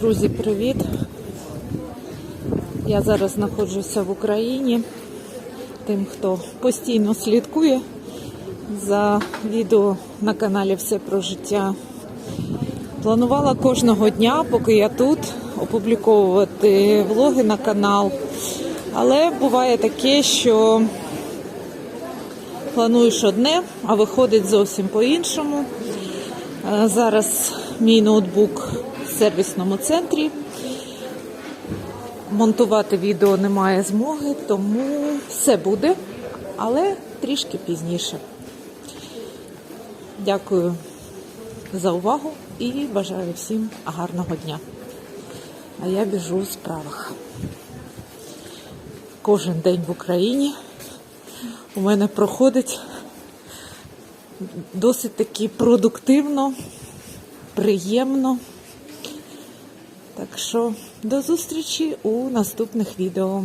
Друзі, привіт! Я зараз знаходжуся в Україні. Тим, хто постійно слідкує за відео на каналі Все про життя. Планувала кожного дня, поки я тут, опубліковувати влоги на канал. Але буває таке, що плануєш одне, а виходить зовсім по-іншому. Е, Зараз мій ноутбук в сервісному центрі. Монтувати відео немає змоги, тому все буде, але трішки пізніше. Дякую за увагу і бажаю всім гарного дня. А я біжу у справах. Кожен день в Україні у мене проходить досить таки продуктивно, приємно. Так що до зустрічі у наступних відео.